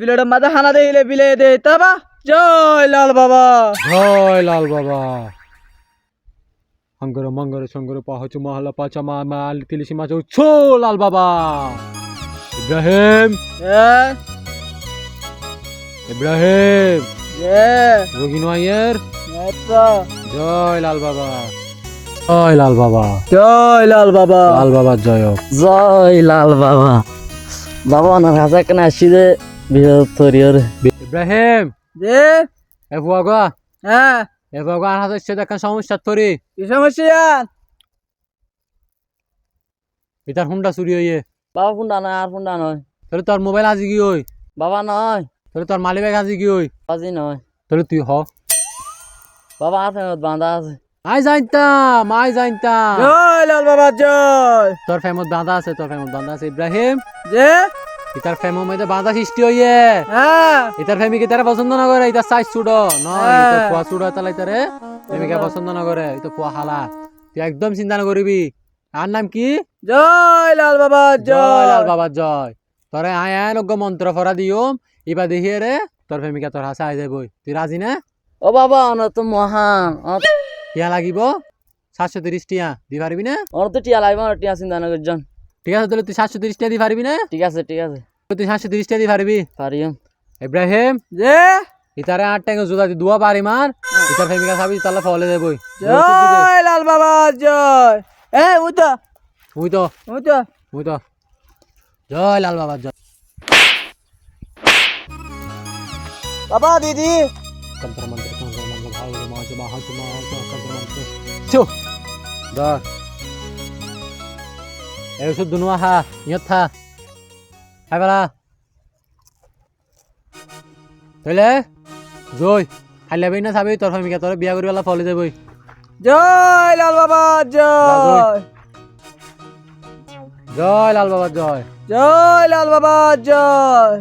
বিলেটা মাথা হানা দেখিলে বিলে দে তাবা জয় লাল বাবা। জয় লাল বাবা। হঙ্গর মঙ্গর শঙ্কর পাহচ মহলা পাচা মা মাল তিলিশি মাছ ছো লাল বাবা। ইব্রাহিম। ইব্রাহিম। আইয়ের নেতা। জয় লাল বাবা। জয় লাল বাবা। জয় লাল বাবা। লাল বাবার জয় জয় লাল বাবা। বাবা ওনার কাছে কেন বৃহত্তরীয় ইব্রাহিম! যে এ বুয়া হ্যাঁ। এ বুয়া গা হাতে সে দেখা সমস্যা তোরি কি সমস্যা এটার হুন্ডা চুরি হইয়ে। বাবা ফুন্ডা নয় আর ফুন্ডা নয়। তাহলে তোর মোবাইল আজি কি হই? বাবা নয়। তাহলে তোর মালি ব্যাগ আজি কি হই? বাজি নয়। তাহলে তুই হ। বাবা আর ফেমত বাঁধা আছে। আই জানতাম আই জানতাম। জয় লাল বাবা জয়। তোর ফেমত বাঁধা আছে তোর ফেমত বাঁধা আছে ইব্রাহিম। যে ইতার ফেমো মধ্যে বাঁধা সৃষ্টি হইয়ে। হ্যাঁ। ইতার ফেমিকে তারা পছন্দ না করে ইতার সাইজ ছুড়ো নয় হ্যাঁ। পোয়া ছুড়ো তাহলে ইতারে প্রেমিকা পছন্দ না করে ইতো পোয়া হালা তুই একদম চিন্তা না করবি। আর নাম কি? জয় লাল বাবা জয় লাল বাবার জয়। তোরে আয় আয় নগ্য মন্ত্র ফরা দিও ইবা দেখিয়ে রে তোর প্রেমিকা তোর হাসা আই যাবই তুই রাজি না? ও বাবা ওনার তো মহান। টিয়া লাগিব? সাতশো তিরিশ টিয়া দি পারবি না? ওনার তো টিয়া লাগবে টিয়া চিন্তা না করছেন ঠিক আছে তাহলে তুই সাতশো তিরিশ টিয়া দি পারবি না? ঠিক আছে ঠিক আছে। তুই সাতশো তিরিশ টিয়া দি পারবি। পারিম। ইব্রাহিম যে ইতারে আট ট্যাঙ্গে জোদা দি দুয়া পারি মার। ইতার প্রেমিকা সাবি তাহলে ফলে জয় লাল বাবা জয়। এ তো তো জয় লাল বাবার জয়। বাবা দিদি। তন্ত্র মন্ত্র চো এই ওষুধ দুনুয়া হা ইয়ত থা। খাই বেলা তইলে? জয়। খাইলে না চাবি তোর ফেমিকা তোর বিয়া করি পেলা ফলে যাবই। জয় লাল বাবা জয়। জয়। লাল বাবার জয়। জয় লাল বাবা জয়।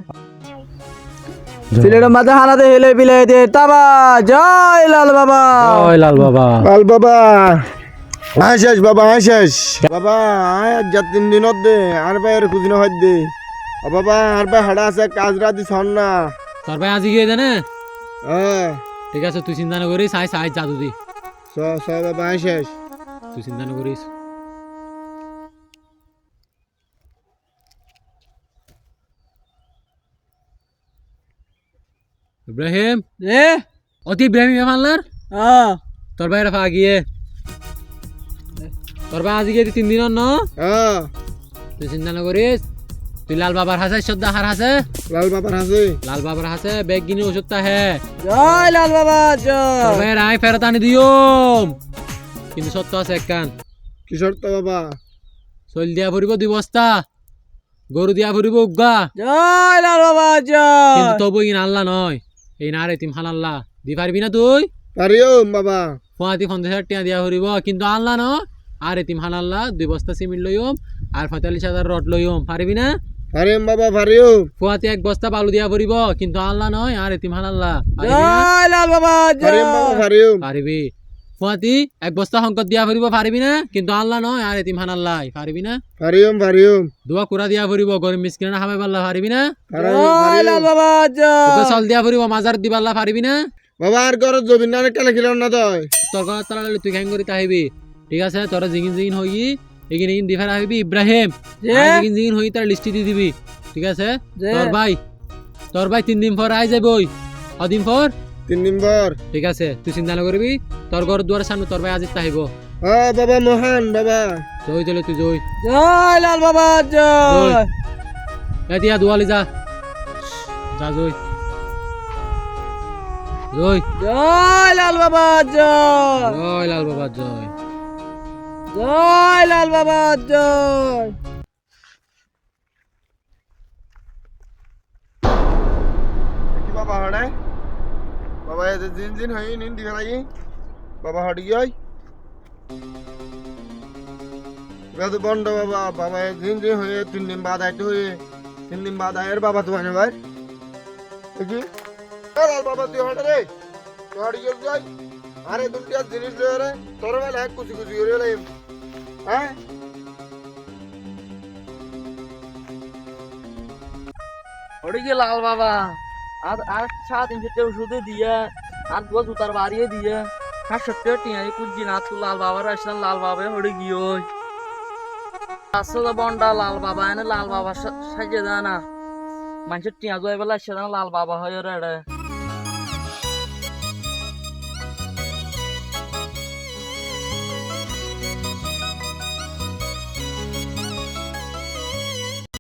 সিলেটের মাথা হানা দেখিলে বিলে দে তাবা জয় লাল বাবা। জয় লাল বাবা। লাল বাবা আয় শেষ বাবা আয় শেষ। বাবা আয় আজ যা তিন দিনত দে আর ভাই আর কুদিন হয় দে। ও বাবা আর ভাই হাড়া আছে কাজ রাতি ছন না। তোর ভাই আজি গিয়ে জানে হ্যাঁ ঠিক আছে তুই চিন্তা না করিস আই সাই জাদু দি স স বাবা আয় শেষ। তুই চিন্তা না করিস ইব্রাহিম এ অতি ইব্রাহিম মানলার হ্যাঁ তোর ভাইয়ের ফা গিয়ে। তোর ভাই আজি গিয়ে তিন দিনের ন? হ্যাঁ তুই চিন্তা না করিস তুই লাল বাবার হাসে শ্রদ্ধা হার হাসে? লাল বাবার আছে লাল বাবার হাসে বেগ গিনি ওষুধটা হে। জয় লাল বাবা জয়। ভাইয়ের আয় ফেরত আনি দিও কিন্তু সত্য আছে এক কান। কি শর্ত বাবা? চল দিয়া ফুরিব দুই বস্তা গরু দিয়া ফুরিব উগা জয় লাল বাবা জয়। কিন্তু তবু ইন আল্লাহ নয় এই না রে তিম হান আল্লাহ। দি পারবি না তুই? পারিও বাবা। পঞ্চাশ হাজার টাকা দিয়া ফুরিব কিন্তু আল্লাহ ন আর এতিম হান আল্লাহ দুই বস্তা সিমেন্ট লইম আর পঁয়তাল্লিশ হাজার রড লইম পারবি না? পারিম বাবা পারিও পঁয়াতি এক বস্তা বালু দিয়া ফুরিব কিন্তু আল্লাহ নয়। আর এতিম আল্লাহ। না? জয় লাল বাবা পারিম বাবা পারিও পারবি পঁয়াতি এক বস্তা সংকট দিয়া ফুরিব পারবি না? কিন্তু আল্লাহ নয়। আর এতিম আল্লাহ পারবি না? পারিম পারিও দুয়া কুড়া দিয়া ফুরিব গরিব মিসকিনা হামে পাল্লা পারবি না? জয় লাল বাবা জয়। চল দিয়া ফুরিব মাজার দিবাল্লা পারবি না? বাবা আর ঘর জমিন না কেন খিল না তই তোর ঘর তারা তুই ঘ্যাং করিতে আহিবি। ঠিক আছে? তোরা জিগিন জিগিন হই এগিন এগিন দিফার আহিবি ইব্রাহিম যে? আর জিগিন হই তার লিস্টি দি দিবি। ঠিক আছে? তোর ভাই। তোর ভাই তিন দিন পর আই যাবই। অদিন পর তিন দিন পর ঠিক আছে তুই চিন্তা না করবি তোর ঘর দুয়ারের সামনে তোর ভাই আজিত আহিব। হ্যাঁ বাবা মহান বাবা। জয় চলে তুই জয়। জয় লাল বাবা জয়। এতিয়া দুয়ালি যা। যা জয়। জয়। জয় লাল বাবা জয়। জয় লাল বাবা জয়। জয় লাল বাবা, জয়। বাবা হড়াই বাবা এতে দিন দিন হই নিন দিবে বাবা হড় গই। তো বন্ধ বাবা বাবা দিন দিন হয়ে তিন দিন বাদ আইতে হয়ে, তিন দিন বাদ আয়ের বাবা তো ভাই। দেখি। লাল বাবা, তুই হড় রে। তুই হড় যাই। আরে দুটিয়া জিনিস রে। তোর বেলা কুচি কুচি করে হ্যাঁ? লাল বাবা? আর আর তিনশো টাকা ওষুধে দিয়ে, আর দু জুতার বাড়িয়ে দিয়ে সাতশো টাকা টিয়ারি কুজি না, তো লাল বাবার আসলাম, লাল বাবা হড়ে গিয়ে তো বন্ডা লাল বাবা, এনে লাল বাবা দেয় না। মানুষের টিয়া জয় বেলা সে লাল বাবা হয় ওরা